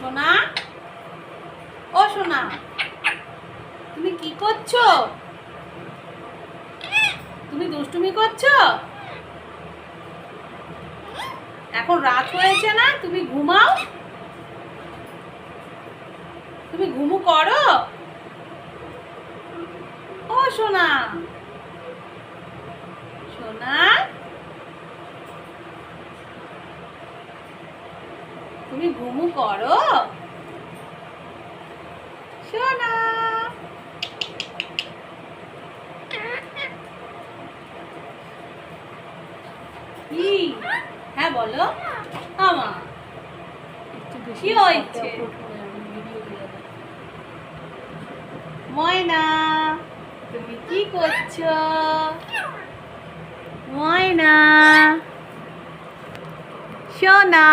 সোনা? ও সোনা, তুমি কি করছ? তুমি দুষ্টুমি করছ? এখন রাত হয়েছে না, তুমি ঘুমাও। তুমি ঘুমু করো। ও সোনা সোনা তুমি ঘুমু করো। সোনা। কি? হ্যাঁ বলো। আমা। কি হয়েছে? ময়না তুমি কি করছ? ময়না। সোনা।